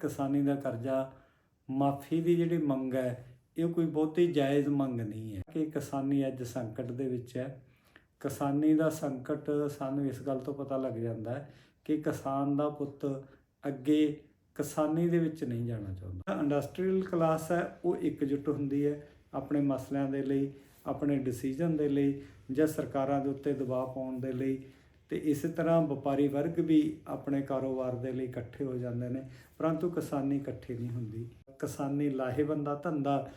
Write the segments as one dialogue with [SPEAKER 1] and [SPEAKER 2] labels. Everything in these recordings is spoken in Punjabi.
[SPEAKER 1] ਕਿਸਾਨੀ ਦਾ ਕਰਜ਼ਾ ਮਾਫੀ ਦੀ ਜਿਹੜੀ ਮੰਗ ਹੈ, ਇਹ ਕੋਈ ਬਹੁਤੀ ਜਾਇਜ਼ ਮੰਗ ਨਹੀਂ ਹੈ ਕਿ ਕਿਸਾਨੀ ਅੱਜ ਸੰਕਟ ਦੇ ਵਿੱਚ ਹੈ। ਕਿਸਾਨੀ ਦਾ ਸੰਕਟ ਸਾਨੂੰ ਇਸ ਗੱਲ ਤੋਂ ਪਤਾ ਲੱਗ ਜਾਂਦਾ ਹੈ ਕਿ ਕਿਸਾਨ ਦਾ ਪੁੱਤ ਅੱਗੇ ਕਿਸਾਨੀ ਦੇ ਵਿੱਚ ਨਹੀਂ ਜਾਣਾ ਚਾਹੁੰਦਾ। ਇੰਡਸਟਰੀਅਲ ਕਲਾਸ ਹੈ, ਉਹ ਇਕਜੁੱਟ ਹੁੰਦੀ ਹੈ ਆਪਣੇ ਮਸਲਿਆਂ ਦੇ ਲਈ, ਆਪਣੇ ਡਿਸੀਜਨ ਦੇ ਲਈ ਜਾਂ ਸਰਕਾਰਾਂ ਦੇ ਉੱਤੇ ਦਬਾਅ ਪਾਉਣ ਦੇ ਲਈ। ਤੇ ਇਸੇ ਤਰ੍ਹਾਂ ਵਪਾਰੀ ਵਰਗ ਵੀ ਆਪਣੇ ਕਾਰੋਬਾਰ ਦੇ ਲਈ ਇਕੱਠੇ ਹੋ ਜਾਂਦੇ ਨੇ, ਪਰੰਤੂ ਕਿਸਾਨੀ ਇਕੱਠੀ ਨਹੀਂ ਹੁੰਦੀ। ਕਿਸਾਨੀ ਲਾਹੇਵੰਦਾ ਧੰਦਾ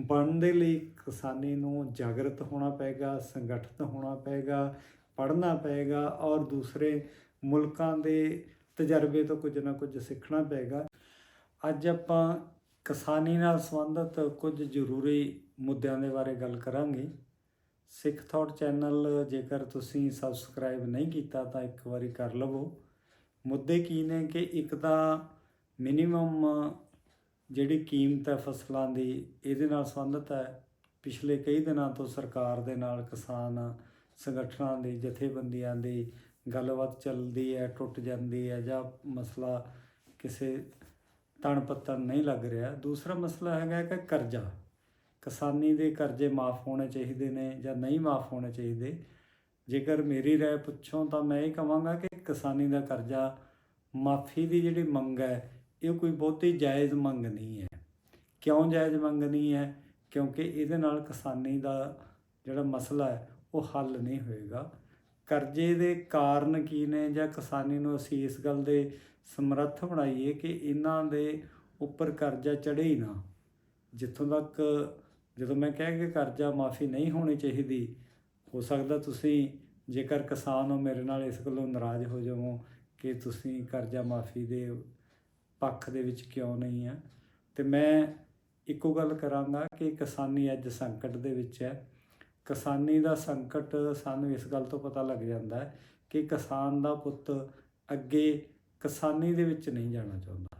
[SPEAKER 1] ਬਣਨ ਦੇ ਲਈ ਕਿਸਾਨੀ ਨੂੰ ਜਾਗਰਤ ਹੋਣਾ ਪਏਗਾ, ਸੰਗਠਿਤ ਹੋਣਾ ਪਏਗਾ, ਪੜ੍ਹਨਾ ਪਏਗਾ ਔਰ ਦੂਸਰੇ ਮੁਲਕਾਂ ਦੇ ਤਜਰਬੇ ਤੋਂ ਕੁਝ ਨਾ ਕੁਝ ਸਿੱਖਣਾ ਪਏਗਾ। ਅੱਜ ਆਪਾਂ ਕਿਸਾਨੀ ਨਾਲ ਸੰਬੰਧਿਤ ਕੁਝ ਜ਼ਰੂਰੀ ਮੁੱਦਿਆਂ ਦੇ ਬਾਰੇ ਗੱਲ ਕਰਾਂਗੇ। ਸਿੱਖ ਥਾਟ ਚੈਨਲ ਜੇਕਰ ਤੁਸੀਂ ਸਬਸਕ੍ਰਾਈਬ ਨਹੀਂ ਕੀਤਾ ਤਾਂ ਇੱਕ ਵਾਰੀ ਕਰ ਲਵੋ। ਮੁੱਦੇ ਕੀ ਨੇ ਕਿ ਇੱਕ ਤਾਂ ਮਿਨੀਮਮ ਜਿਹੜੀ ਕੀਮਤ ਹੈ ਫਸਲਾਂ ਦੀ, ਇਹਦੇ ਨਾਲ ਸੰਬੰਧਿਤ ਹੈ। ਪਿਛਲੇ ਕਈ ਦਿਨਾਂ ਤੋਂ ਸਰਕਾਰ ਦੇ ਨਾਲ ਕਿਸਾਨ ਸੰਗਠਨਾਂ ਦੀ, ਜਥੇਬੰਦੀਆਂ ਦੀ ਗੱਲਬਾਤ ਚੱਲਦੀ ਹੈ, ਟੁੱਟ ਜਾਂਦੀ ਹੈ ਜਾਂ ਮਸਲਾ ਕਿਸੇ ਤਣ ਪੱਤਣ ਨਹੀਂ ਲੱਗ ਰਿਹਾ। ਦੂਸਰਾ ਮਸਲਾ ਹੈਗਾ ਕਿ ਕਰਜ਼ਾ। ਕਿਸਾਨੀ ਦੇ ਕਰਜ਼ੇ ਮਾਫ ਹੋਣੇ ਚਾਹੀਦੇ ਨੇ ਜਾਂ ਨਹੀਂ ਮਾਫ ਹੋਣੇ ਚਾਹੀਦੇ ਜੇਕਰ ਮੇਰੀ رائے ਪੁੱਛੋ ਤਾਂ ਮੈਂ ਇਹ ਕਹਾਂਗਾ ਕਿ ਕਿਸਾਨੀ ਦਾ ਕਰਜ਼ਾ ਮਾਫੀ ਦੀ ਜਿਹੜੀ ਮੰਗ ਹੈ ਇਹ ਕੋਈ ਬਹੁਤੀ ਜਾਇਜ਼ ਮੰਗ ਨਹੀਂ ਹੈ ਕਿਉਂ ਜਾਇਜ਼ ਮੰਗ ਨਹੀਂ ਹੈ ਕਿਉਂਕਿ ਇਹਦੇ ਨਾਲ ਕਿਸਾਨੀ ਦਾ ਜਿਹੜਾ ਮਸਲਾ ਹੈ ਉਹ ਹੱਲ ਨਹੀਂ ਹੋਏਗਾ ਕਰਜ਼ੇ ਦੇ ਕਾਰਨ ਕੀ ਨੇ ਜਾਂ ਕਿਸਾਨੀ ਨੂੰ ਅਸੀਂ ਇਸ ਗੱਲ ਦੇ ਸਮਰੱਥ ਬਣਾਈਏ ਕਿ ਇਹਨਾਂ ਦੇ ਉੱਪਰ ਕਰਜ਼ਾ ਚੜੇ ਹੀ ਨਾ ਜਿੱਥੋਂ ਤੱਕ ਜਦੋਂ ਮੈਂ ਕਹਿ ਕਿ ਕਰਜ਼ਾ ਮਾਫੀ ਨਹੀਂ ਹੋਣੀ ਚਾਹੀਦੀ, ਹੋ ਸਕਦਾ ਤੁਸੀਂ ਜੇਕਰ ਕਿਸਾਨ ਹੋ ਮੇਰੇ ਨਾਲ ਇਸ ਗੱਲੋਂ ਨਾਰਾਜ਼ ਹੋ ਜਾਵੋ ਕਿ ਤੁਸੀਂ ਕਰਜ਼ਾ ਮਾਫੀ ਦੇ ਪੱਖ ਦੇ ਵਿੱਚ ਕਿਉਂ ਨਹੀਂ ਆ। ਤੇ ਮੈਂ ਇੱਕੋ ਗੱਲ ਕਰਾਂਗਾ ਕਿ ਕਿਸਾਨੀ ਅੱਜ ਸੰਕਟ ਦੇ ਵਿੱਚ ਹੈ। ਕਿਸਾਨੀ ਦਾ ਸੰਕਟ ਸਾਨੂੰ ਇਸ ਗੱਲ ਤੋਂ ਪਤਾ ਲੱਗ ਜਾਂਦਾ ਹੈ ਕਿ ਕਿਸਾਨ ਦਾ ਪੁੱਤ ਅੱਗੇ ਕਿਸਾਨੀ ਦੇ ਵਿੱਚ ਨਹੀਂ ਜਾਣਾ ਚਾਹੁੰਦਾ।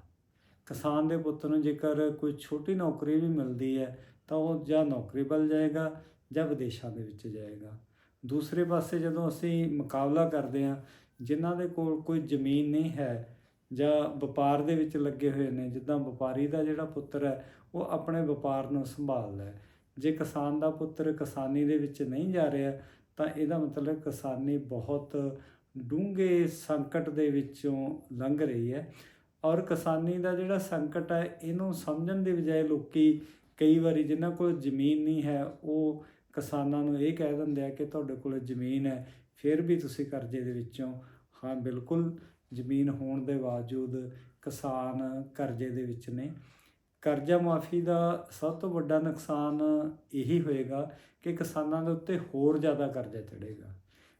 [SPEAKER 1] ਕਿਸਾਨ ਦੇ ਪੁੱਤ ਨੂੰ ਜੇਕਰ ਕੋਈ ਛੋਟੀ ਨੌਕਰੀ ਵੀ ਮਿਲਦੀ ਹੈ ਤਾਂ ਉਹ ਜਾਂ ਨੌਕਰੀ ਵੱਲ ਜਾਏਗਾ ਜਾਂ ਵਿਦੇਸ਼ਾਂ ਦੇ ਵਿੱਚ ਜਾਏਗਾ। ਦੂਸਰੇ ਪਾਸੇ ਜਦੋਂ ਅਸੀਂ ਮੁਕਾਬਲਾ ਕਰਦੇ ਹਾਂ, ਜਿਨ੍ਹਾਂ ਦੇ ਕੋਲ ਕੋਈ ਜ਼ਮੀਨ ਨਹੀਂ ਹੈ ਜਾਂ ਵਪਾਰ ਦੇ ਵਿੱਚ ਲੱਗੇ ਹੋਏ ਨੇ, ਜਿੱਦਾਂ ਵਪਾਰੀ ਦਾ ਜਿਹੜਾ ਪੁੱਤਰ ਹੈ, ਉਹ ਆਪਣੇ ਵਪਾਰ ਨੂੰ ਸੰਭਾਲਦਾ ਹੈ। ਜੇ ਕਿਸਾਨ ਦਾ ਪੁੱਤਰ ਕਿਸਾਨੀ ਦੇ ਵਿੱਚ ਨਹੀਂ ਜਾ ਰਿਹਾ, ਤਾਂ ਇਹਦਾ ਮਤਲਬ ਕਿਸਾਨੀ ਬਹੁਤ ਡੂੰਘੇ ਸੰਕਟ ਦੇ ਵਿੱਚੋਂ ਲੰਘ ਰਹੀ ਹੈ। ਔਰ ਕਿਸਾਨੀ ਦਾ ਜਿਹੜਾ ਸੰਕਟ ਹੈ, ਇਹਨੂੰ ਸਮਝਣ ਦੀ ਬਜਾਏ ਲੋਕੀ ਕਈ ਵਾਰੀ ਜਿਨ੍ਹਾਂ ਕੋਲ ਜ਼ਮੀਨ ਨਹੀਂ ਹੈ, ਉਹ ਕਿਸਾਨਾਂ ਨੂੰ ਇਹ ਕਹਿ ਦਿੰਦੇ ਆ ਕਿ ਤੁਹਾਡੇ ਕੋਲ ਜ਼ਮੀਨ ਹੈ, ਫਿਰ ਵੀ ਤੁਸੀਂ ਕਰਜ਼ੇ ਦੇ ਵਿੱਚੋਂ, ਹਾਂ, ਬਿਲਕੁਲ ਜ਼ਮੀਨ ਹੋਣ ਦੇ ਬਾਵਜੂਦ ਕਿਸਾਨ ਕਰਜ਼ੇ ਦੇ ਵਿੱਚ ਨੇ। ਕਰਜ਼ਾ ਮਾਫੀ ਦਾ ਸਭ ਤੋਂ ਵੱਡਾ ਨੁਕਸਾਨ ਇਹੀ ਹੋਏਗਾ ਕਿ ਕਿਸਾਨਾਂ ਦੇ ਉੱਤੇ ਹੋਰ ਜ਼ਿਆਦਾ ਕਰਜ਼ਾ ਚੜੇਗਾ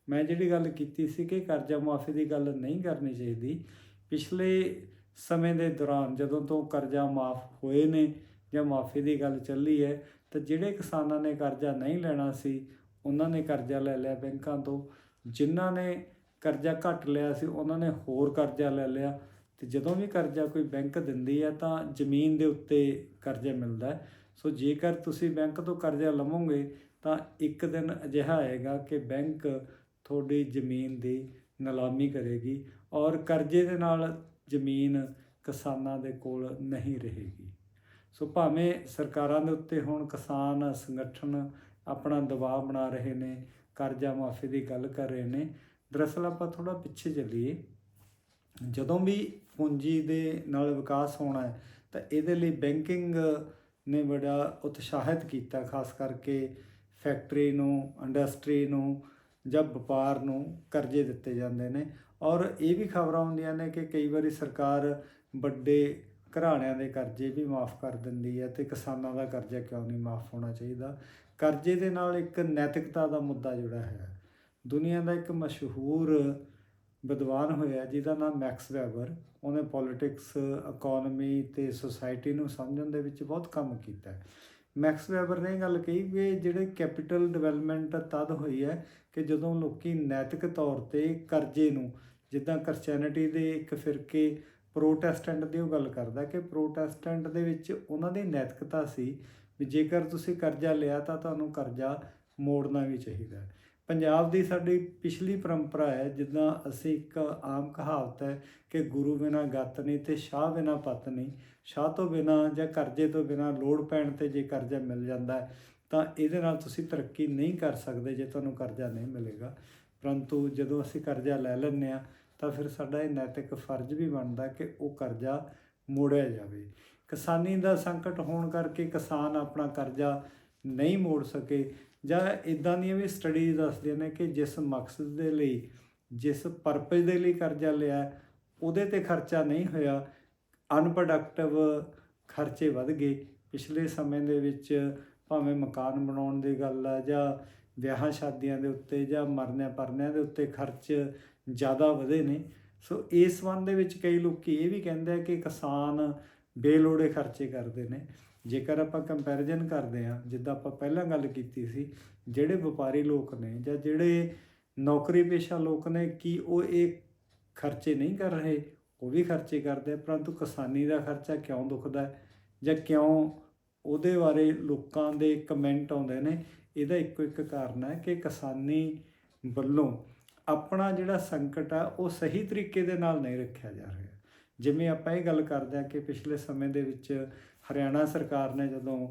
[SPEAKER 1] ਮੈਂ ਜਿਹੜੀ ਗੱਲ ਕੀਤੀ ਸੀ ਕਿ ਕਰਜ਼ਾ ਮਾਫੀ ਦੀ ਗੱਲ ਨਹੀਂ ਕਰਨੀ ਚਾਹੀਦੀ, ਪਿਛਲੇ ਸਮੇਂ ਦੇ ਦੌਰਾਨ ਜਦੋਂ ਤੋਂ ਕਰਜ਼ਾ ਮਾਫ ਹੋਏ ਨੇ ਜਾਂ ਮਾਫੀ ਦੀ ਗੱਲ ਚੱਲੀ ਹੈ, ਤਾਂ ਜਿਹੜੇ ਕਿਸਾਨਾਂ ਨੇ ਕਰਜ਼ਾ ਨਹੀਂ ਲੈਣਾ ਸੀ, ਉਹਨਾਂ ਨੇ ਕਰਜ਼ਾ ਲੈ ਲਿਆ ਬੈਂਕਾਂ ਤੋਂ। ਜਿਨ੍ਹਾਂ ਨੇ ਕਰਜ਼ਾ ਘੱਟ ਲਿਆ ਸੀ, ਉਹਨਾਂ ਨੇ ਹੋਰ ਕਰਜ਼ਾ ਲੈ ਲਿਆ। ਤੇ ਜਦੋਂ ਵੀ ਕਰਜ਼ਾ ਕੋਈ ਬੈਂਕ ਦਿੰਦੀ ਹੈ, ਤਾਂ ਜ਼ਮੀਨ ਦੇ ਉੱਤੇ ਕਰਜ਼ਾ ਮਿਲਦਾ ਸੋ ਜੇਕਰ ਤੁਸੀਂ ਬੈਂਕ ਤੋਂ ਕਰਜ਼ਾ ਲਵੋਗੇ, ਤਾਂ ਇੱਕ ਦਿਨ ਅਜਿਹਾ ਆਏਗਾ ਕਿ ਬੈਂਕ ਤੁਹਾਡੀ ਜ਼ਮੀਨ ਦੀ ਨਿਲਾਮੀ ਕਰੇਗੀ ਔਰ ਕਰਜ਼ੇ ਦੇ ਨਾਲ ਜ਼ਮੀਨ ਕਿਸਾਨਾਂ ਦੇ ਕੋਲ ਨਹੀਂ ਰਹੇਗੀ। ਸੋ ਭਾਵੇਂ ਸਰਕਾਰਾਂ ਦੇ ਉੱਤੇ ਹੁਣ ਕਿਸਾਨ ਸੰਗਠਨ ਆਪਣਾ ਦਬਾਅ ਬਣਾ ਰਹੇ ਨੇ, ਕਰਜ਼ਾ ਮਾਫੀ ਦੀ ਗੱਲ ਕਰ ਰਹੇ ਨੇ, ਦਰਅਸਲ ਆਪਾਂ ਥੋੜਾ ਪਿੱਛੇ ਚੱਲੀਏ। ਜਦੋਂ ਵੀ ਪੂੰਜੀ ਦੇ ਨਾਲ ਵਿਕਾਸ ਹੋਣਾ ਹੈ, ਤਾਂ ਇਹਦੇ ਲਈ ਬੈਂਕਿੰਗ ਨੇ ਬੜਾ ਉਤਸ਼ਾਹਿਤ ਕੀਤਾ, ਖਾਸ ਕਰਕੇ ਫੈਕਟਰੀ ਨੂੰ, ਇੰਡਸਟਰੀ ਨੂੰ ਜਾਂ ਵਪਾਰ ਨੂੰ ਕਰਜ਼ੇ ਦਿੱਤੇ ਜਾਂਦੇ ਨੇ। ਔਰ ਇਹ ਵੀ ਖਬਰਾਂ ਹੁੰਦੀਆਂ ਨੇ ਕਿ ਕਈ ਵਾਰੀ ਸਰਕਾਰ ਵੱਡੇ ਘਰਾਣਿਆਂ ਦੇ ਕਰਜ਼ੇ ਵੀ ਮਾਫ ਕਰ ਦਿੰਦੀ ਹੈ ਤੇ ਕਿਸਾਨਾਂ ਦਾ ਕਰਜ਼ਾ ਕਿਉਂ ਨਹੀਂ ਮਾਫ ਹੋਣਾ ਚਾਹੀਦਾ? ਕਰਜ਼ੇ ਦੇ ਨਾਲ ਇੱਕ ਨੈਤਿਕਤਾ ਦਾ ਮੁੱਦਾ ਜੁੜਾ ਹੈ, ਦੁਨੀਆ ਦਾ ਇੱਕ ਮਸ਼ਹੂਰ ਵਿਦਵਾਨ ਹੋਇਆ ਜਿਹਦਾ ਨਾਮ ਮੈਕਸ ਵੈਬਰ, ਉਹਨੇ ਪੋਲਿਟਿਕਸ, ਇਕਨੋਮੀ ਤੇ ਸੋਸਾਇਟੀ ਨੂੰ ਸਮਝਣ ਦੇ ਵਿੱਚ ਬਹੁਤ ਕੰਮ ਕੀਤਾ ਹੈ। ਮੈਕਸ ਵੈਬਰ ਨੇ ਇਹ ਗੱਲ ਕਹੀ ਕਿ ਜਿਹੜੇ ਕੈਪੀਟਲ ਡਿਵੈਲਪਮੈਂਟ ਤਦ ਹੋਈ ਹੈ ਕਿ ਜਦੋਂ ਲੋਕੀ ਨੈਤਿਕ ਤੌਰ ਤੇ ਕਰਜ਼ੇ ਨੂੰ, ਜਿੱਦਾਂ ਕ੍ਰਿਸਚੀਅਨਿਟੀ ਦੇ ਇੱਕ ਫਿਰਕੇ ਪ੍ਰੋਟੈਸਟੈਂਟ ਦੀ ਉਹ ਗੱਲ ਕਰਦਾ ਕਿ ਪ੍ਰੋਟੈਸਟੈਂਟ ਦੇ ਵਿੱਚ ਉਹਨਾਂ ਦੀ ਨੈਤਿਕਤਾ ਸੀ ਵੀ ਜੇਕਰ ਤੁਸੀਂ ਕਰਜ਼ਾ ਲਿਆ ਤਾਂ ਤੁਹਾਨੂੰ ਕਰਜ਼ਾ ਮੋੜਨਾ ਵੀ ਚਾਹੀਦਾ ਹੈ। ਪੰਜਾਬ ਦੀ ਸਾਡੀ ਪਿਛਲੀ ਪਰੰਪਰਾ ਹੈ, ਜਿੱਦਾਂ ਅਸੀਂ ਇੱਕ ਆਮ ਕਹਾਵਤ ਹੈ ਕਿ ਗੁਰੂ ਬਿਨਾ ਗੱਤ ਨਹੀਂ ਤੇ ਸ਼ਾਹ ਬਿਨਾ ਪਤ ਨਹੀਂ, ਸ਼ਾਹ ਤੋਂ ਬਿਨਾ ਜਾਂ ਕਰਜ਼ੇ ਤੋਂ ਬਿਨਾ ਲੋੜ ਪੈਣ ਤੇ ਜੇ ਕਰਜ਼ਾ ਮਿਲ ਜਾਂਦਾ ਤਾਂ ਇਹਦੇ ਨਾਲ ਤੁਸੀਂ ਤਰੱਕੀ ਨਹੀਂ ਕਰ ਸਕਦੇ ਜੇ ਤੁਹਾਨੂੰ ਕਰਜ਼ਾ ਨਹੀਂ ਮਿਲੇਗਾ। ਪਰੰਤੂ ਜਦੋਂ ਅਸੀਂ ਕਰਜ਼ਾ ਲੈ ਲੈਂਦੇ ਆ ਤਾਂ ਫਿਰ ਸਾਡਾ ਇਹ ਨੈਤਿਕ ਫਰਜ਼ ਵੀ ਬਣਦਾ ਕਿ ਉਹ ਕਰਜ਼ਾ ਮੋੜਿਆ ਜਾਵੇ। ਕਿਸਾਨੀ ਦਾ ਸੰਕਟ ਹੋਣ ਕਰਕੇ ਕਿਸਾਨ ਆਪਣਾ ਕਰਜ਼ਾ ਨਹੀਂ ਮੋੜ ਸਕੇ ਜਾਂ ਇਦਾਂ ਦੀਆਂ ਵੀ ਸਟੱਡੀਜ਼ ਦੱਸਦੀਆਂ ਨੇ ਕਿ ਜਿਸ ਮਕਸਦ ਦੇ ਲਈ, ਜਿਸ ਪਰਪਸ ਦੇ ਲਈ ਕਰਜ਼ਾ ਲਿਆ, ਉਹਦੇ ਤੇ ਖਰਚਾ ਨਹੀਂ ਹੋਇਆ ਅਨਪ੍ਰੋਡਕਟਿਵ ਖਰਚੇ ਵੱਧ ਗਏ। ਪਿਛਲੇ ਸਮੇਂ ਦੇ ਵਿੱਚ ਭਾਵੇਂ ਮਕਾਨ ਬਣਾਉਣ ਦੀ ਗੱਲ ਆ ਜਾਂ ਵਿਆਹਾਂ ਸ਼ਾਦੀਆਂ ਦੇ ਉੱਤੇ ਜਾਂ ਮਰਨਿਆਂ ਪਰਨਿਆਂ ਦੇ ਉੱਤੇ ਖਰਚ ਜ਼ਿਆਦਾ ਵਧੇ ਨੇ। ਸੋ ਇਸ ਸੰਬੰਧ ਦੇ ਵਿੱਚ ਕਈ ਲੋਕੀ ਇਹ ਵੀ ਕਹਿੰਦੇ ਆ ਕਿ ਕਿਸਾਨ ਬੇਲੋੜੇ ਖਰਚੇ ਕਰਦੇ ਨੇ। ਜੇਕਰ ਆਪਾਂ ਕੰਪੈਰੀਜ਼ਨ ਕਰਦੇ ਆ ਜਿੱਦਾਂ ਆਪਾਂ ਪਹਿਲਾਂ ਗੱਲ ਕੀਤੀ ਸੀ, ਜਿਹੜੇ ਵਪਾਰੀ ਲੋਕ ਨੇ ਜਾਂ ਜਿਹੜੇ ਨੌਕਰੀ ਪੇਸ਼ਾ ਲੋਕ ਨੇ ਕੀ ਉਹ ਇਹ ਖਰਚੇ ਨਹੀਂ ਕਰ ਰਹੇ, ਉਹ ਵੀ ਖਰਚੇ ਕਰਦੇ ਪਰੰਤੂ ਕਿਸਾਨੀ ਦਾ ਖਰਚਾ ਕਿਉਂ ਦੁਖਦਾ ਹੈ ਜਾਂ ਕਿਉਂ ਉਹਦੇ ਬਾਰੇ ਲੋਕਾਂ ਦੇ ਕਮੈਂਟ ਆਉਂਦੇ ਨੇ, ਇਹਦਾ ਇੱਕੋ ਇੱਕ ਕਾਰਨ ਹੈ ਕਿ ਕਿਸਾਨੀ ਵੱਲੋਂ ਆਪਣਾ ਜਿਹੜਾ ਸੰਕਟ ਆ, ਉਹ ਸਹੀ ਤਰੀਕੇ ਦੇ ਨਾਲ ਨਹੀਂ ਰੱਖਿਆ ਜਾ ਰਿਹਾ। ਜਿਵੇਂ ਆਪਾਂ ਇਹ ਗੱਲ ਕਰਦੇ ਆ ਕਿ ਪਿਛਲੇ ਸਮੇਂ ਦੇ ਵਿੱਚ ਹਰਿਆਣਾ ਸਰਕਾਰ ਨੇ ਜਦੋਂ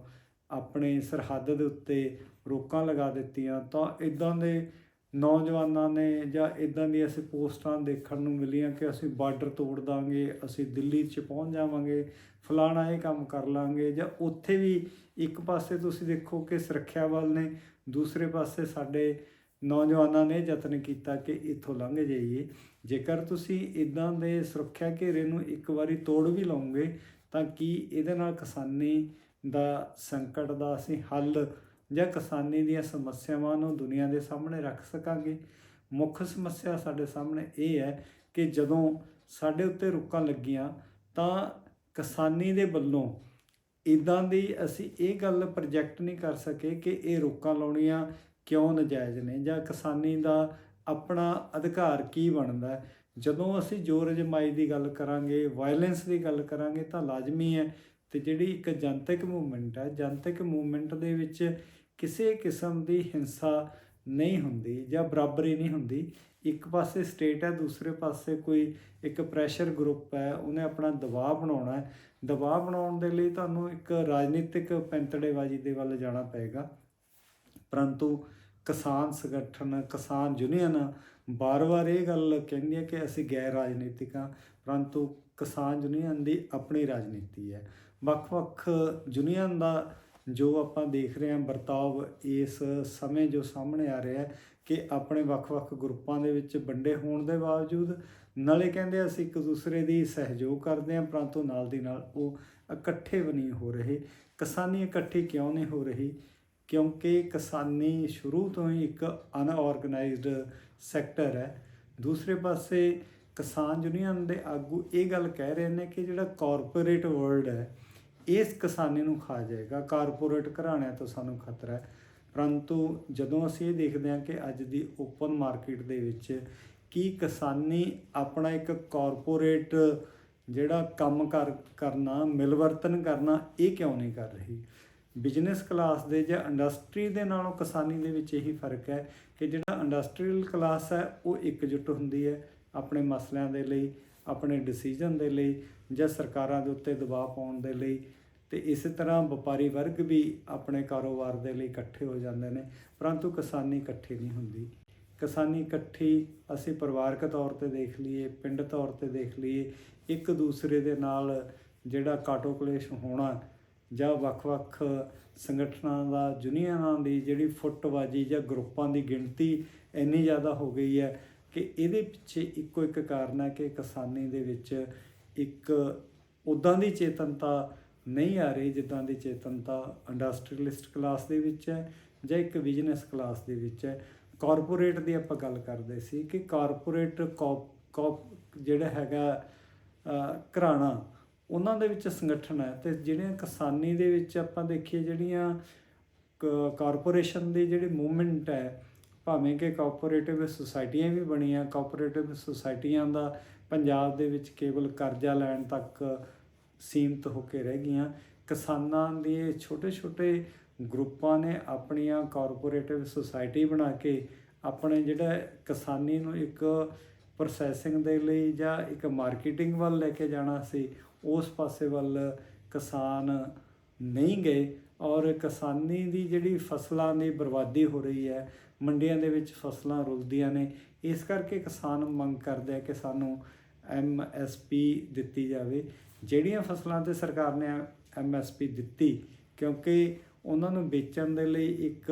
[SPEAKER 1] ਆਪਣੇ ਸਰਹੱਦ ਦੇ ਉੱਤੇ ਰੋਕਾਂ ਲਗਾ ਦਿੱਤੀਆਂ, ਤਾਂ ਇਦਾਂ ਦੇ ਨੌਜਵਾਨਾਂ ਨੇ ਜਾਂ ਇਦਾਂ ਦੀ ਅਸੀਂ ਪੋਸਟਾਂ ਦੇਖਣ ਨੂੰ ਮਿਲੀਆਂ ਕਿ ਅਸੀਂ ਬਾਰਡਰ ਤੋੜ ਦਾਂਗੇ, ਅਸੀਂ ਦਿੱਲੀ 'ਚ ਪਹੁੰਚ ਜਾਵਾਂਗੇ, ਫਲਾਣਾ ਇਹ ਕੰਮ ਕਰ ਲਾਂਗੇ, ਜਾਂ ਉੱਥੇ ਵੀ ਇੱਕ ਪਾਸੇ ਤੁਸੀਂ ਦੇਖੋ ਕਿ ਸੁਰੱਖਿਆ ਬਲ ਨੇ, ਦੂਸਰੇ ਪਾਸੇ ਸਾਡੇ ਨੌਜਵਾਨਾਂ ਨੇ ਯਤਨ ਕੀਤਾ ਕਿ ਇੱਥੋਂ ਲੰਘ ਜਾਈਏ। ਜੇਕਰ ਤੁਸੀਂ ਇਦਾਂ ਦੇ ਸੁਰੱਖਿਆ ਘੇਰੇ ਨੂੰ ਇੱਕ ਵਾਰੀ ਤੋੜ ਵੀ ਲਓਗੇ, ਤਾਂ ਕੀ ਇਹਦੇ ਨਾਲ ਕਿਸਾਨੀ ਦਾ ਸੰਕਟ ਦਾ ਅਸੀਂ ਹੱਲ ਜਾਂ ਕਿਸਾਨੀ ਦੀਆਂ ਸਮੱਸਿਆਵਾਂ ਨੂੰ ਦੁਨੀਆ ਦੇ ਸਾਹਮਣੇ ਰੱਖ ਸਕਾਂਗੇ? ਮੁੱਖ ਸਮੱਸਿਆ ਸਾਡੇ ਸਾਹਮਣੇ ਇਹ ਹੈ ਕਿ ਜਦੋਂ ਸਾਡੇ ਉੱਤੇ ਰੁੱਕਾਂ ਲੱਗੀਆਂ, ਤਾਂ ਕਿਸਾਨੀ ਦੇ ਵੱਲੋਂ ਇਦਾਂ ਦੀ ਅਸੀਂ ਇਹ ਗੱਲ ਪ੍ਰੋਜੈਕਟ ਨਹੀਂ ਕਰ ਸਕੇ ਕਿ ਇਹ ਰੋਕਾਂ ਲਾਉਣੀਆਂ ਕਿਉਂ ਨਜਾਇਜ਼ ਨੇ ਜਾਂ ਕਿਸਾਨੀ ਦਾ ਆਪਣਾ ਅਧਿਕਾਰ ਕੀ ਬਣਦਾ ਜਦੋਂ ਅਸੀਂ ਜੋਰ ਅਜਮਾਈ ਦੀ ਗੱਲ ਕਰਾਂਗੇ ਵਾਇਲੈਂਸ ਦੀ ਗੱਲ ਕਰਾਂਗੇ ਤਾਂ ਲਾਜ਼ਮੀ ਹੈ ਤੇ ਜਿਹੜੀ ਇੱਕ ਜਨਤਕ ਮੂਵਮੈਂਟ ਹੈ, ਜਨਤਕ ਮੂਵਮੈਂਟ ਦੇ ਵਿੱਚ ਕਿਸੇ ਕਿਸਮ ਦੀ ਹਿੰਸਾ ਨਹੀਂ ਹੁੰਦੀ ਜਾਂ ਬਰਾਬਰੀ ਨਹੀਂ ਹੁੰਦੀ। ਇੱਕ ਪਾਸੇ ਸਟੇਟ ਹੈ, ਦੂਸਰੇ ਪਾਸੇ ਕੋਈ ਇੱਕ ਪ੍ਰੈਸ਼ਰ ਗਰੁੱਪ ਹੈ, ਉਹਨੇ ਆਪਣਾ ਦਬਾਅ ਬਣਾਉਣਾ ਹੈ। ਦਬਾਅ ਬਣਾਉਣ ਦੇ ਲਈ ਤੁਹਾਨੂੰ ਇੱਕ ਰਾਜਨੀਤਿਕ ਪੈਂਤੜੇਬਾਜ਼ੀ ਦੇ ਵੱਲ ਜਾਣਾ ਪਏਗਾ। ਪਰੰਤੂ ਕਿਸਾਨ ਸੰਗਠਨ, ਕਿਸਾਨ ਯੂਨੀਅਨ ਬਾਰ-ਬਾਰ ਇਹ ਗੱਲ ਕਹਿੰਦੀ ਹੈ ਕਿ ਅਸੀਂ ਗੈਰ ਰਾਜਨੀਤਿਕ ਹਾਂ, ਪਰੰਤੂ ਕਿਸਾਨ ਯੂਨੀਅਨ ਦੀ ਆਪਣੀ ਰਾਜਨੀਤੀ ਹੈ। ਵੱਖ-ਵੱਖ ਯੂਨੀਅਨ ਦਾ ਜੋ ਆਪਾਂ ਦੇਖ ਰਹੇ ਹਾਂ, ਵਰਤਾਵ ਇਸ ਸਮੇਂ ਜੋ ਸਾਹਮਣੇ ਆ ਰਿਹਾ ਹੈ ਕਿ ਆਪਣੇ ਵੱਖ-ਵੱਖ ਗਰੁੱਪਾਂ ਦੇ ਵਿੱਚ ਵੰਡੇ ਹੋਣ ਦੇ ਬਾਵਜੂਦ ਨਾਲੇ ਕਹਿੰਦੇ ਅਸੀਂ ਇੱਕ ਦੂਸਰੇ ਦੀ ਸਹਿਯੋਗ ਕਰਦੇ ਹਾਂ, ਪਰੰਤੂ ਨਾਲ ਦੀ ਨਾਲ ਉਹ ਇਕੱਠੇ ਵੀ ਨਹੀਂ ਹੋ ਰਹੇ। ਕਿਸਾਨੀ ਇਕੱਠੀ ਕਿਉਂ ਨਹੀਂ ਹੋ ਰਹੀ? ਕਿਉਂਕਿ ਕਿਸਾਨੀ ਸ਼ੁਰੂ ਤੋਂ ਹੀ ਇੱਕ ਅਨਆਰਗੇਨਾਈਜ਼ਡ ਸੈਕਟਰ ਹੈ। ਦੂਸਰੇ ਪਾਸੇ ਕਿਸਾਨ ਯੂਨੀਅਨ ਦੇ ਆਗੂ ਇਹ ਗੱਲ ਕਹਿ ਰਹੇ ਨੇ ਕਿ ਜਿਹੜਾ ਕਾਰਪੋਰੇਟ ਵਰਲਡ ਹੈ, ਇਸ ਕਿਸਾਨੀ ਨੂੰ ਖਾ ਜਾਏਗਾ। ਕਾਰਪੋਰੇਟ ਘਰਾਣਿਆਂ ਤੋਂ ਸਾਨੂੰ ਖਤਰਾ ਹੈ। ਪਰੰਤੂ ਜਦੋਂ ਅਸੀਂ ਇਹ ਦੇਖਦੇ ਹਾਂ ਕਿ ਅੱਜ ਦੀ ਓਪਨ ਮਾਰਕੀਟ ਦੇ ਵਿੱਚ ਕੀ ਕਿਸਾਨੀ ਆਪਣਾ ਇੱਕ ਕਾਰਪੋਰੇਟ ਜਿਹੜਾ ਕੰਮ ਕਰ, ਕਰਨਾ, ਮਿਲਵਰਤਨ ਕਰਨਾ, ਇਹ ਕਿਉਂ ਨਹੀਂ ਕਰ ਰਹੀ? ਬਿਜ਼ਨਸ ਕਲਾਸ ਦੇ ਜਾਂ ਇੰਡਸਟਰੀ ਦੇ ਨਾਲੋਂ ਕਿਸਾਨੀ ਦੇ ਵਿੱਚ ਇਹੀ ਫ਼ਰਕ ਹੈ ਕਿ ਜਿਹੜਾ ਇੰਡਸਟਰੀਅਲ ਕਲਾਸ ਹੈ, ਉਹ ਇਕਜੁੱਟ ਹੁੰਦੀ ਹੈ ਆਪਣੇ ਮਸਲਿਆਂ ਦੇ ਲਈ, ਆਪਣੇ ਡਿਸੀਜਨ ਦੇ ਲਈ ਜਾਂ ਸਰਕਾਰਾਂ ਦੇ ਉੱਤੇ ਦਬਾਅ ਪਾਉਣ ਦੇ ਲਈ ਤੇ ਇਸੇ ਤਰ੍ਹਾਂ ਵਪਾਰੀ ਵਰਗ ਵੀ ਆਪਣੇ ਕਾਰੋਬਾਰ ਦੇ ਲਈ ਇਕੱਠੇ ਹੋ ਜਾਂਦੇ ਨੇ, ਪਰੰਤੂ ਕਿਸਾਨੀ ਇਕੱਠੀ ਨਹੀਂ ਹੁੰਦੀ। ਕਿਸਾਨੀ ਇਕੱਠੀ ਅਸੀਂ ਪਰਿਵਾਰਕ ਤੌਰ ਤੇ ਦੇਖ ਲਈਏ, ਪਿੰਡ ਤੌਰ ਤੇ ਦੇਖ ਲਈਏ, ਇੱਕ ਦੂਸਰੇ ਦੇ ਨਾਲ ਜਿਹੜਾ ਕਾਟੋ ਕਲੇਸ਼ ਹੋਣਾ ਜਾਂ ਵੱਖ-ਵੱਖ ਸੰਗਠਨਾਂ ਦਾ ਯੂਨੀਅਨਾਂ ਦੀ ਜਿਹੜੀ ਫੁੱਟਬਾਜੀ ਜਾਂ ਗਰੁੱਪਾਂ ਦੀ ਗਿਣਤੀ ਇੰਨੀ ਜ਼ਿਆਦਾ ਹੋ ਗਈ ਹੈ ਕਿ ਇਹਦੇ ਪਿੱਛੇ ਇੱਕੋ ਇੱਕ ਕਾਰਨ ਹੈ ਕਿ ਕਿਸਾਨੀ ਦੇ ਵਿੱਚ ਇੱਕ ਉਦਾਂ ਦੀ ਚੇਤਨਤਾ ਨਹੀਂ ਆ ਰਹੀ ਜਿੱਦਾਂ ਦੀ ਚੇਤਨਤਾ ਇੰਡਸਟਰੀਅਲਿਸਟ ਕਲਾਸ ਦੇ ਵਿੱਚ ਹੈ ਜਾਂ ਇੱਕ ਬਿਜ਼ਨਸ ਕਲਾਸ ਦੇ ਵਿੱਚ ਹੈ। ਕਾਰਪੋਰੇਟ ਦੀ ਆਪਾਂ ਗੱਲ ਕਰਦੇ ਸੀ ਕਿ ਕਾਰਪੋਰੇਟ ਕੋਪ ਜਿਹੜਾ ਹੈਗਾ ਘਰਾਣਾ ਉਹਨਾਂ ਦੇ ਵਿੱਚ ਸੰਗਠਨ ਹੈ ਤੇ ਜਿਹੜੀਆਂ ਕਿਸਾਨੀ ਦੇ ਵਿੱਚ ਆਪਾਂ ਦੇਖੀਏ ਜਿਹੜੀਆਂ ਕ- ਕਾਰਪੋਰੇਸ਼ਨ ਦੀ ਜਿਹੜੀ ਮੂਵਮੈਂਟ ਹੈ, ਭਾਵੇਂ ਕਿ ਕੋਆਪਰੇਟਿਵ ਸੁਸਾਇਟੀਆਂ ਵੀ ਬਣੀਆਂ ਕੋਆਪਰੇਟਿਵ ਸੁਸਾਇਟੀਆਂ ਦਾ ਪੰਜਾਬ ਦੇ ਵਿੱਚ ਕੇਵਲ ਕਰਜ਼ਾ ਲੈਣ ਤੱਕ ਸੀਮਤ ਹੋ ਕੇ ਰਹਿ ਗਈਆਂ। ਕਿਸਾਨਾਂ ਦੇ ਛੋਟੇ-ਛੋਟੇ ਗਰੁੱਪਾਂ ਨੇ ਆਪਣੀਆਂ ਕਾਰਪੋਰੇਟਿਵ ਸੁਸਾਇਟੀ ਬਣਾ ਕੇ ਆਪਣੇ ਜਿਹੜਾ ਕਿਸਾਨੀ ਨੂੰ ਇੱਕ ਪ੍ਰੋਸੈਸਿੰਗ ਦੇ ਲਈ ਜਾਂ ਇੱਕ ਮਾਰਕੀਟਿੰਗ ਵੱਲ ਲੈ ਕੇ ਜਾਣਾ ਸੀ ਉਸ ਪਾਸੇ ਵੱਲ ਕਿਸਾਨ ਨਹੀਂ ਗਏ ਔਰ ਕਿਸਾਨੀ ਦੀ ਜਿਹੜੀ ਫਸਲਾਂ ਦੀ ਬਰਬਾਦੀ ਹੋ ਰਹੀ ਹੈ, ਮੰਡੀਆਂ ਦੇ ਵਿੱਚ ਫਸਲਾਂ ਰੁਲਦੀਆਂ ਨੇ, ਇਸ ਕਰਕੇ ਕਿਸਾਨ ਮੰਗ ਕਰਦੇ ਆ ਕਿ ਸਾਨੂੰ ਐਮਐਸਪੀ ਦਿੱਤੀ ਜਾਵੇ। ਜਿਹੜੀਆਂ ਫਸਲਾਂ ਤੇ ਸਰਕਾਰ ਨੇ ਐਮਐਸਪੀ ਦਿੱਤੀ, ਕਿਉਂਕਿ ਉਹਨਾਂ ਨੂੰ ਵੇਚਣ ਦੇ ਲਈ ਇੱਕ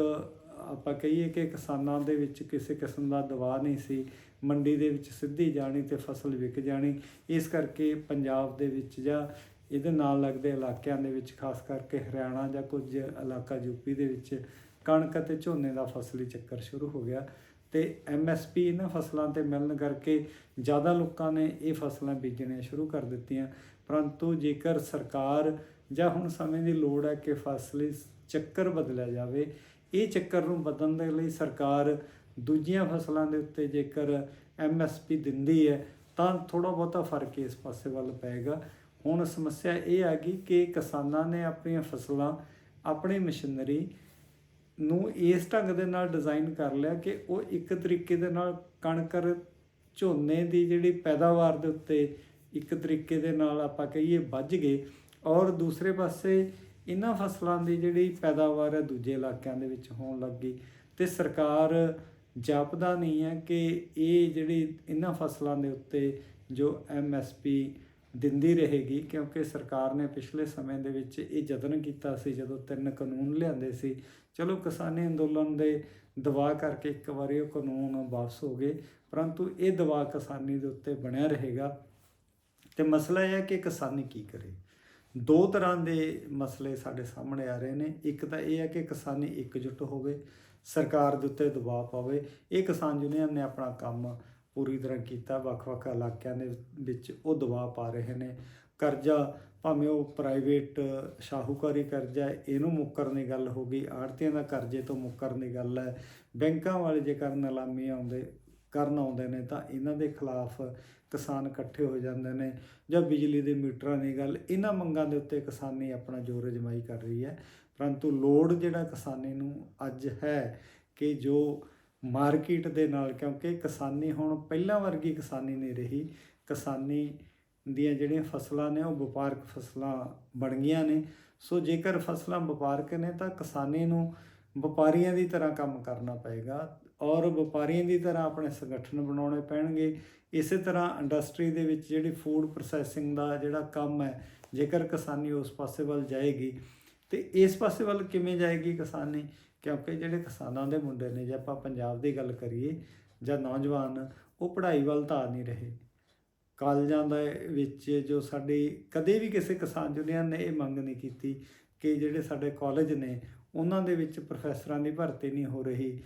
[SPEAKER 1] ਆਪਾਂ ਕਹੀਏ ਕਿ ਕਿਸਾਨਾਂ ਦੇ ਵਿੱਚ ਕਿਸੇ ਕਿਸਮ ਦਾ ਦਬਾਅ ਨਹੀਂ ਸੀ। ਮੰਡੀ ਦੇ ਵਿੱਚ ਸਿੱਧੀ ਜਾਣੀ ਤੇ ਫਸਲ ਵਿਕ ਜਾਣੀ, ਇਸ ਕਰਕੇ ਪੰਜਾਬ ਦੇ ਵਿੱਚ ਜਾਂ ਇਹਦੇ ਨਾਲ ਲੱਗਦੇ ਇਲਾਕਿਆਂ ਦੇ ਵਿੱਚ, ਖਾਸ ਕਰਕੇ ਹਰਿਆਣਾ ਜਾਂ ਕੁਝ ਇਲਾਕਾ ਯੂਪੀ ਦੇ ਵਿੱਚ, ਕਣਕ ਅਤੇ ਝੋਨੇ ਦਾ ਫਸਲੀ ਚੱਕਰ ਸ਼ੁਰੂ ਹੋ ਗਿਆ ਤੇ ਐਮਐਸਪੀ ਇਹਨਾਂ ਫਸਲਾਂ ਤੇ ਮਿਲਣ ਕਰਕੇ ਜ਼ਿਆਦਾ ਲੋਕਾਂ ਨੇ ਇਹ ਫਸਲਾਂ ਬੀਜਣੀਆਂ ਸ਼ੁਰੂ ਕਰ ਦਿੱਤੀਆਂ। ਪਰੰਤੂ ਜੇਕਰ ਸਰਕਾਰ ਜਾਂ ਹੁਣ ਸਮੇਂ ਦੀ ਲੋੜ ਹੈ ਕਿ ਫਸਲੀ ਚੱਕਰ ਬਦਲਿਆ ਜਾਵੇ, ਇਹ ਚੱਕਰ ਨੂੰ ਬਦਲਣ ਦੇ ਲਈ ਸਰਕਾਰ ਦੂਜੀਆਂ ਫਸਲਾਂ ਦੇ ਉੱਤੇ ਜੇਕਰ ਐਮਐਸਪੀ ਦਿੰਦੀ ਹੈ, ਤਾਂ ਥੋੜਾ ਬਹੁਤਾ ਫ਼ਰਕ ਇਸ ਪਾਸੇ ਵੱਲ ਪਏਗਾ। ਹੁਣ ਸਮੱਸਿਆ ਇਹ ਆ ਗਈ ਕਿ ਕਿਸਾਨਾਂ ਨੇ ਆਪਣੀਆਂ ਫਸਲਾਂ, ਆਪਣੀ ਮਸ਼ੀਨਰੀ ਨੂੰ ਇਸ ਢੰਗ ਦੇ ਨਾਲ ਡਿਜ਼ਾਈਨ ਕਰ ਲਿਆ ਕਿ ਉਹ ਇੱਕ ਤਰੀਕੇ ਦੇ ਨਾਲ ਕਣਕ ਝੋਨੇ ਦੀ ਜਿਹੜੀ ਪੈਦਾਵਾਰ ਦੇ ਉੱਤੇ ਇੱਕ ਤਰੀਕੇ ਦੇ ਨਾਲ ਆਪਾਂ ਕਹੀਏ ਵੱਜ ਗਏ। ਔਰ ਦੂਸਰੇ ਪਾਸੇ ਇਹਨਾਂ ਫਸਲਾਂ ਦੀ ਜਿਹੜੀ ਪੈਦਾਵਾਰ ਹੈ ਦੂਜੇ ਇਲਾਕਿਆਂ ਦੇ ਵਿੱਚ ਹੋਣ ਲੱਗੀ ਤੇ ਸਰਕਾਰ ਜਾਪਦਾ ਨਹੀਂ ਹੈ ਕਿ ਇਹ ਜਿਹੜੀ ਇਹਨਾਂ ਫਸਲਾਂ ਦੇ ਉੱਤੇ ਜੋ ਐਮਐਸਪੀ ਦਿੰਦੀ ਰਹੇਗੀ, ਕਿਉਂਕਿ ਸਰਕਾਰ ਨੇ ਪਿਛਲੇ ਸਮੇਂ ਦੇ ਵਿੱਚ ਇਹ ਯਤਨ ਕੀਤਾ ਸੀ, ਜਦੋਂ ਤਿੰਨ ਕਾਨੂੰਨ ਲਿਆਂਦੇ ਸੀ। ਚਲੋ, ਕਿਸਾਨੀ ਅੰਦੋਲਨ ਦੇ ਦਬਾਅ ਕਰਕੇ ਇੱਕ ਵਾਰੀ ਉਹ ਕਾਨੂੰਨ ਵਾਪਸ ਹੋ ਗਏ, ਪਰੰਤੂ ਇਹ ਦਬਾਅ ਕਿਸਾਨੀ ਦੇ ਉੱਤੇ ਬਣਿਆ ਰਹੇਗਾ। ਤੇ ਮਸਲਾ ਇਹ ਹੈ ਕਿ ਕਿਸਾਨੀ ਕੀ ਕਰੇ? ਦੋ ਤਰ੍ਹਾਂ ਦੇ ਮਸਲੇ ਸਾਡੇ ਸਾਹਮਣੇ ਆ ਰਹੇ ਨੇ। ਇੱਕ ਤਾਂ ਇਹ ਹੈ ਕਿ ਕਿਸਾਨੀ ਇਕਜੁੱਟ ਹੋਵੇ ਸਰਕਾਰ ਦੇ ਉੱਤੇ ਦਬਾਅ ਪਾਵੇ। ਇਹ ਕਿਸਾਨ ਯੂਨੀਅਨ ਨੇ ਆਪਣਾ ਕੰਮ ਪੂਰੀ ਤਰ੍ਹਾਂ ਕੀਤਾ। ਵੱਖ-ਵੱਖ ਇਲਾਕਿਆਂ ਦੇ ਵਿੱਚ ਉਹ ਦਬਾਅ ਪਾ ਰਹੇ ਨੇ। ਕਰਜ਼ਾ, ਭਾਵੇਂ ਉਹ ਪ੍ਰਾਈਵੇਟ ਸ਼ਾਹੂਕਾਰੀ ਕਰਜ਼ਾ ਇਹਨੂੰ ਮੁੱਕਰਨ ਦੀ ਗੱਲ ਹੋ ਗਈ। ਆੜਤੀਆਂ ਦਾ ਕਰਜ਼ੇ ਤੋਂ ਮੁੱਕਰਨ ਦੀ ਗੱਲ ਹੈ। ਬੈਂਕਾਂ ਵਾਲੇ ਜੇਕਰ ਨਿਲਾਮੀ ਆਉਂਦੇ, ਕਰਨ ਆਉਂਦੇ ਨੇ, ਤਾਂ ਇਹਨਾਂ ਦੇ ਖਿਲਾਫ ਕਿਸਾਨ ਇਕੱਠੇ ਹੋ ਜਾਂਦੇ ਨੇ। ਜਾਂ ਬਿਜਲੀ ਦੇ ਮੀਟਰਾਂ ਦੀ ਗੱਲ, ਇਹਨਾਂ ਮੰਗਾਂ ਦੇ ਉੱਤੇ ਕਿਸਾਨੀ ਆਪਣਾ ਜ਼ੋਰ ਅਜਮਾਈ ਕਰ ਰਹੀ ਹੈ। ਪਰੰਤੂ ਲੋੜ ਜਿਹੜਾ ਕਿਸਾਨੀ ਨੂੰ ਅੱਜ ਹੈ ਕਿ ਜੋ ਮਾਰਕੀਟ ਦੇ ਨਾਲ, ਕਿਉਂਕਿ ਕਿਸਾਨੀ ਹੁਣ ਪਹਿਲਾਂ ਵਰਗੀ ਕਿਸਾਨੀ ਨਹੀਂ ਰਹੀ। ਕਿਸਾਨੀ ਦੀਆਂ ਜਿਹੜੀਆਂ ਫਸਲਾਂ ਨੇ ਉਹ ਵਪਾਰਕ ਫਸਲਾਂ ਬਣ ਗਈਆਂ ਨੇ। ਸੋ ਜੇਕਰ ਫਸਲਾਂ ਵਪਾਰਕ ਨੇ ਤਾਂ ਕਿਸਾਨੀ ਨੂੰ ਵਪਾਰੀਆਂ ਦੀ ਤਰ੍ਹਾਂ ਕੰਮ ਕਰਨਾ ਪਏਗਾ ਔਰ ਵਪਾਰੀਆਂ ਦੀ ਤਰ੍ਹਾਂ ਆਪਣੇ ਸੰਗਠਨ ਬਣਾਉਣੇ ਪੈਣਗੇ। ਇਸੇ ਤਰ੍ਹਾਂ ਇੰਡਸਟਰੀ ਦੇ ਵਿੱਚ ਜਿਹੜੀ ਫੂਡ ਪ੍ਰੋਸੈਸਿੰਗ ਦਾ ਜਿਹੜਾ ਕੰਮ ਹੈ, ਜੇਕਰ ਕਿਸਾਨੀ ਉਸ ਪਾਸੇ ਵੱਲ ਜਾਏਗੀ ਤੇ ਇਸ ਪਾਸੇ ਵੱਲ ਕਿਵੇਂ ਜਾਏਗੀ ਕਿਸਾਨੀ? ਕਿਉਂਕਿ ਜਿਹੜੇ ਕਿਸਾਨਾਂ ਦੇ ਮੁੰਡੇ ਨੇ ਜੇ ਆਪਾਂ ਪੰਜਾਬ ਦੀ ਗੱਲ ਕਰੀਏ ਜਾਂ ਨੌਜਵਾਨ, ਉਹ ਪੜ੍ਹਾਈ ਵੱਲ ਤਾਂ ਨਹੀਂ ਰਹੇ। ਕਾਲਜਾਂ ਦੇ ਵਿੱਚ ਜੋ ਸਾਡੀ ਕਦੇ ਵੀ ਕਿਸੇ ਕਿਸਾਨ ਯੂਨੀਅਨ ਨੇ ਇਹ ਮੰਗ ਨਹੀਂ ਕੀਤੀ ਕਿ ਜਿਹੜੇ ਸਾਡੇ ਕਾਲਜ ਨੇ, ਉਹਨਾਂ ਦੇ ਵਿੱਚ ਪ੍ਰੋਫੈਸਰਾਂ ਦੀ ਭਰਤੀ ਨਹੀਂ ਹੋ ਰਹੀ।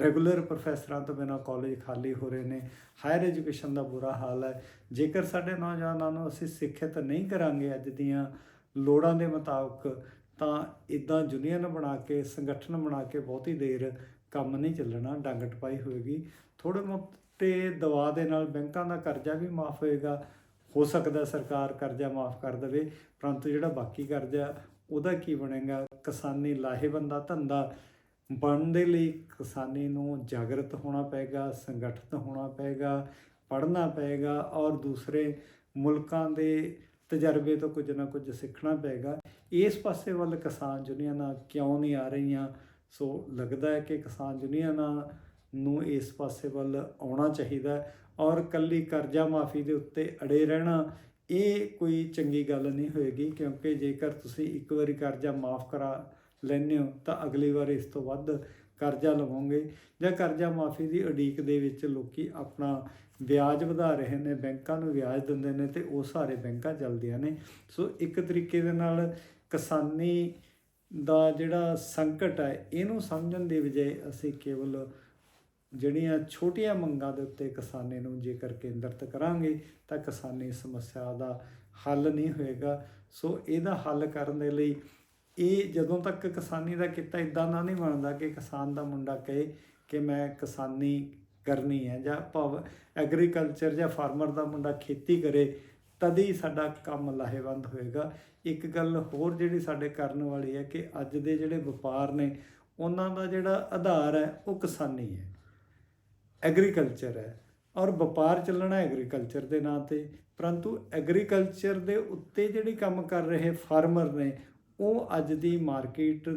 [SPEAKER 1] ਰੈਗੂਲਰ ਪ੍ਰੋਫੈਸਰਾਂ ਤੋਂ ਬਿਨਾਂ ਕਾਲਜ ਖਾਲੀ ਹੋ ਰਹੇ ਨੇ। ਹਾਇਰ ਐਜੂਕੇਸ਼ਨ ਦਾ ਬੁਰਾ ਹਾਲ ਹੈ। ਜੇਕਰ ਸਾਡੇ ਨੌਜਵਾਨਾਂ ਨੂੰ ਅਸੀਂ ਸਿੱਖਿਅਤ ਨਹੀਂ ਕਰਾਂਗੇ ਅੱਜ ਦੀਆਂ ਲੋੜਾਂ ਦੇ ਮੁਤਾਬਕ ਤਾਂ ਇਦਾਂ ਯੂਨੀਅਨ ਬਣਾ ਕੇ, ਸੰਗਠਨ ਬਣਾ ਕੇ ਬਹੁਤੀ ਦੇਰ ਕੰਮ ਨਹੀਂ ਚੱਲਣਾ, ਡੰਗ ਟਪਾਈ ਹੋਏਗੀ। ਥੋੜੇ ਮੋਟੇ ਦਵਾ ਦੇ ਨਾਲ ਬੈਂਕਾਂ ਦਾ ਕਰਜ਼ਾ ਵੀ ਮਾਫ ਹੋਏਗਾ। ਹੋ ਸਕਦਾ ਸਰਕਾਰ ਕਰਜ਼ਾ ਮਾਫ ਕਰ ਦੇਵੇ, ਪਰੰਤੂ ਜਿਹੜਾ ਬਾਕੀ ਕਰਜ਼ਾ, ਉਹਦਾ ਕੀ ਬਣੇਗਾ? ਕਿਸਾਨੀ ਲਾਹੇਵੰਦਾ ਧੰਦਾ ਬਣਨ ਦੇ ਲਈ ਕਿਸਾਨੀ ਨੂੰ ਜਾਗਰਤ ਹੋਣਾ ਪਏਗਾ, ਸੰਗਠਿਤ ਹੋਣਾ ਪਏਗਾ, ਪੜ੍ਹਨਾ ਪਏਗਾ ਔਰ ਦੂਸਰੇ ਮੁਲਕਾਂ ਦੇ ਤਜਰਬੇ ਤੋਂ ਕੁਝ ਨਾ ਕੁਝ ਸਿੱਖਣਾ ਪਏਗਾ। ਇਸ ਪਾਸੇ ਵੱਲ ਕਿਸਾਨ ਯੂਨੀਅਨਾਂ ਕਿਉਂ ਨਹੀਂ ਆ ਰਹੀਆਂ? ਸੋ ਲੱਗਦਾ ਹੈ ਕਿ ਕਿਸਾਨ ਯੂਨੀਅਨਾਂ ਨੂੰ ਇਸ ਪਾਸੇ ਵੱਲ ਆਉਣਾ ਚਾਹੀਦਾ ਔਰ ਕੱਲੀ ਕਰਜ਼ਾ ਮਾਫੀ ਦੇ ਉੱਤੇ ਅੜੇ ਰਹਿਣਾ ਇਹ ਕੋਈ ਚੰਗੀ ਗੱਲ ਨਹੀਂ ਹੋਏਗੀ ਕਿਉਂਕਿ ਜੇਕਰ ਤੁਸੀਂ ਇੱਕ ਵਾਰੀ ਕਰਜ਼ਾ ਮਾਫ ਕਰਾ ਲੈਂਦੇ ਹੋ ਤਾਂ ਅਗਲੀ ਵਾਰ ਇਸ ਤੋਂ ਵੱਧ ਕਰਜ਼ਾ ਲਵੋਗੇ ਜਾਂ ਕਰਜ਼ਾ ਮਾਫੀ ਦੀ ਉਡੀਕ ਦੇ ਵਿੱਚ ਲੋਕੀ ਆਪਣਾ ਵਿਆਜ ਵਧਾ ਰਹੇ ਨੇ, ਬੈਂਕਾਂ ਨੂੰ ਵਿਆਜ ਦਿੰਦੇ ਨੇ ਤੇ ਉਹ ਸਾਰੇ ਬੈਂਕਾਂ ਚੱਲਦੀਆਂ ਨੇ। ਸੋ ਇੱਕ ਤਰੀਕੇ ਦੇ ਨਾਲ ਕਿਸਾਨੀ ਦਾ ਜਿਹੜਾ ਸੰਕਟ ਹੈ, ਇਹਨੂੰ ਸਮਝਣ ਦੀ ਬਜਾਏ ਅਸੀਂ ਕੇਵਲ ਜਿਹੜੀਆਂ ਛੋਟੀਆਂ ਮੰਗਾਂ ਦੇ ਉੱਤੇ ਕਿਸਾਨੀ ਨੂੰ ਜੇਕਰ ਕੇਂਦਰਿਤ ਕਰਾਂਗੇ, ਤਾਂ ਕਿਸਾਨੀ ਸਮੱਸਿਆ ਦਾ ਹੱਲ ਨਹੀਂ ਹੋਏਗਾ। ਸੋ ਇਹਦਾ ਹੱਲ ਕਰਨ ਦੇ ਲਈ ਇਹ ਜਦੋਂ ਤੱਕ ਕਿਸਾਨੀ ਦਾ ਕਿੱਤਾ ਇਦਾਂ ਦਾ ਨਹੀਂ ਬਣਦਾ ਕਿ ਕਿਸਾਨ ਦਾ ਮੁੰਡਾ ਕਹੇ ਕਿ ਮੈਂ ਕਿਸਾਨੀ ਕਰਨੀ ਹੈ ਜਾਂ ਭਾਵ ਐਗਰੀਕਲਚਰ ਜਾਂ ਫਾਰਮਰ ਦਾ ਮੁੰਡਾ ਖੇਤੀ ਕਰੇ, ਤਦ ਹੀ ਸਾਡਾ ਕੰਮ ਲਾਹੇਵੰਦ ਹੋਏਗਾ। ਇੱਕ ਗੱਲ ਹੋਰ ਜਿਹੜੀ ਸਾਡੇ ਕਰਨ ਵਾਲੀ ਹੈ ਕਿ ਅੱਜ ਦੇ ਜਿਹੜੇ ਵਪਾਰ ਨੇ, ਉਹਨਾਂ ਦਾ ਜਿਹੜਾ ਆਧਾਰ ਹੈ, ਉਹ ਕਿਸਾਨੀ ਹੈ। ਐਗਰੀਕਲਚਰ ਹੈ ਔਰ ਵਪਾਰ ਚੱਲਣਾ ਐਗਰੀਕਲਚਰ ਦੇ ਨਾਂ ਤੇ, ਪਰੰਤੂ ਐਗਰੀਕਲਚਰ ਦੇ ਉੱਤੇ ਜਿਹੜੀ ਕੰਮ ਕਰ ਰਹੇ ਫਾਰਮਰ ਨੇ, ਉਹ ਅੱਜ ਦੀ ਮਾਰਕੀਟ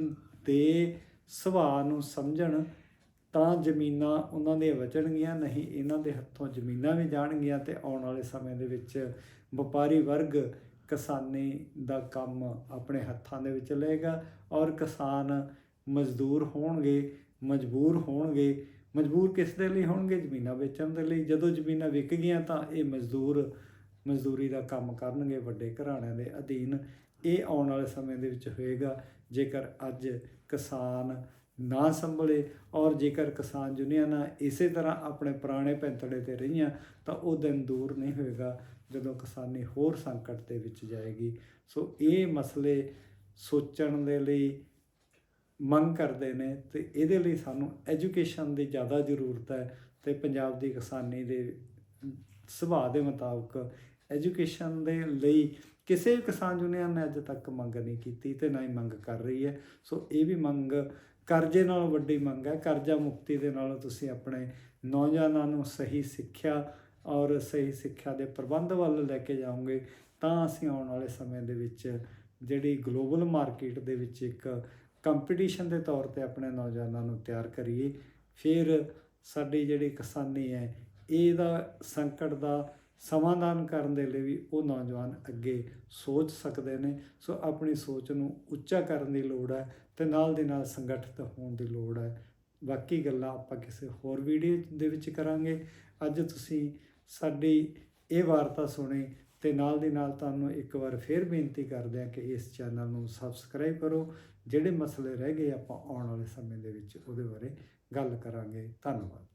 [SPEAKER 1] ਦੇ ਸੁਭਾਅ ਨੂੰ ਸਮਝਣ ਤਾਂ ਜ਼ਮੀਨਾਂ ਉਹਨਾਂ ਦੀਆਂ ਬਚਣਗੀਆਂ, ਨਹੀਂ ਇਹਨਾਂ ਦੇ ਹੱਥੋਂ ਜ਼ਮੀਨਾਂ ਵੀ ਜਾਣਗੀਆਂ ਤੇ ਆਉਣ ਵਾਲੇ ਸਮੇਂ ਦੇ ਵਿੱਚ ਵਪਾਰੀ ਵਰਗ ਕਿਸਾਨੀ ਦਾ ਕੰਮ ਆਪਣੇ ਹੱਥਾਂ ਦੇ ਵਿੱਚ ਲਏਗਾ ਔਰ ਕਿਸਾਨ ਮਜ਼ਦੂਰ ਹੋਣਗੇ, ਮਜਬੂਰ ਹੋਣਗੇ। ਮਜਬੂਰ ਕਿਸ ਦੇ ਲਈ ਹੋਣਗੇ? ਜ਼ਮੀਨਾਂ ਵੇਚਣ ਦੇ ਲਈ। ਜਦੋਂ ਜ਼ਮੀਨਾਂ ਵਿਕ ਗਈਆਂ ਤਾਂ ਇਹ ਮਜ਼ਦੂਰ, ਮਜ਼ਦੂਰੀ ਦਾ ਕੰਮ ਕਰਨਗੇ ਵੱਡੇ ਘਰਾਣਿਆਂ ਦੇ ਅਧੀਨ। ਇਹ ਆਉਣ ਵਾਲੇ ਸਮੇਂ ਦੇ ਵਿੱਚ ਹੋਏਗਾ। ਜੇਕਰ ਅੱਜ ਕਿਸਾਨ ਨਾ ਸੰਭਲੇ ਔਰ ਜੇਕਰ ਕਿਸਾਨ ਯੂਨੀਅਨਾਂ ਇਸੇ ਤਰ੍ਹਾਂ ਆਪਣੇ ਪੁਰਾਣੇ ਪੈਂਤੜੇ ਤੇ ਰਹੀਆਂ, ਤਾਂ ਉਹ ਦਿਨ ਦੂਰ ਨਹੀਂ ਹੋਏਗਾ ਜਦੋਂ ਕਿਸਾਨੀ ਹੋਰ ਸੰਕਟ ਦੇ ਵਿੱਚ ਜਾਏਗੀ। ਸੋ ਇਹ ਮਸਲੇ ਸੋਚਣ ਦੇ ਲਈ ਮੰਗ ਕਰਦੇ ਨੇ ਤੇ ਇਹਦੇ ਲਈ ਸਾਨੂੰ ਐਜੂਕੇਸ਼ਨ ਦੀ ਜ਼ਿਆਦਾ ਜ਼ਰੂਰਤ ਹੈ ਤੇ ਪੰਜਾਬ ਦੀ ਕਿਸਾਨੀ ਦੇ ਸੁਭਾਅ ਦੇ ਮੁਤਾਬਕ ਐਜੂਕੇਸ਼ਨ ਦੇ ਲਈ ਕਿਸੇ ਵੀ ਕਿਸਾਨ ਯੂਨੀਅਨ ਨੇ ਅੱਜ ਤੱਕ ਮੰਗ ਨਹੀਂ ਕੀਤੀ ਤੇ ਨਾ ਹੀ ਮੰਗ ਕਰ ਰਹੀ ਹੈ। ਸੋ ਇਹ ਵੀ ਮੰਗ ਕਰਜ਼ੇ ਨਾਲੋਂ ਵੱਡੀ ਮੰਗ ਹੈ। ਕਰਜ਼ਾ ਮੁਕਤੀ ਦੇ ਨਾਲ ਤੁਸੀਂ ਆਪਣੇ ਨੌਜਵਾਨਾਂ ਨੂੰ ਸਹੀ ਸਿੱਖਿਆ ਔਰ ਸਹੀ ਸਿੱਖਿਆ ਦੇ ਪ੍ਰਬੰਧ ਵੱਲ ਲੈ ਕੇ ਜਾਓਗੇ, ਤਾਂ ਅਸੀਂ ਆਉਣ ਵਾਲੇ ਸਮੇਂ ਦੇ ਵਿੱਚ ਜਿਹੜੀ ਗਲੋਬਲ ਮਾਰਕੀਟ ਦੇ ਵਿੱਚ ਇੱਕ ਕੰਪੀਟੀਸ਼ਨ ਦੇ ਤੌਰ ਤੇ ਆਪਣੇ ਨੌਜਵਾਨਾਂ ਨੂੰ ਤਿਆਰ ਕਰੀਏ। ਫਿਰ ਸਾਡੀ ਜਿਹੜੀ ਕਿਸਾਨੀ ਹੈ, ਇਹਦਾ ਸੰਕਟ ਦਾ ਸਮਾਧਾਨ ਕਰਨ ਦੇ ਲਈ ਵੀ ਉਹ ਨੌਜਵਾਨ ਅੱਗੇ ਸੋਚ ਸਕਦੇ ਨੇ। ਸੋ ਆਪਣੀ ਸੋਚ ਨੂੰ ਉੱਚਾ ਕਰਨ ਦੀ ਲੋੜ ਹੈ ਤੇ ਨਾਲ ਦੇ ਨਾਲ ਸੰਗਠਿਤ ਹੋਣ ਦੀ ਲੋੜ ਹੈ। ਬਾਕੀ ਗੱਲਾਂ ਆਪਾਂ ਕਿਸੇ ਹੋਰ ਵੀਡੀਓ ਦੇ ਵਿੱਚ ਕਰਾਂਗੇ। ਅੱਜ ਤੁਸੀਂ ਸਾਡੀ ਇਹ ਵਾਰਤਾ ਸੁਣੀ ਤੇ ਨਾਲ ਦੀ ਨਾਲ ਤੁਹਾਨੂੰ ਇੱਕ ਵਾਰ ਫੇਰ ਬੇਨਤੀ ਕਰਦੇ ਹਾਂ ਕਿ ਇਸ ਚੈਨਲ ਨੂੰ ਸਬਸਕ੍ਰਾਈਬ ਕਰੋ। ਜਿਹੜੇ ਮਸਲੇ ਰਹਿ ਗਏ ਆਪਾਂ ਆਉਣ ਵਾਲੇ ਸਮੇਂ ਦੇ ਵਿੱਚ ਉਹਦੇ ਬਾਰੇ ਗੱਲ ਕਰਾਂਗੇ। ਧੰਨਵਾਦ।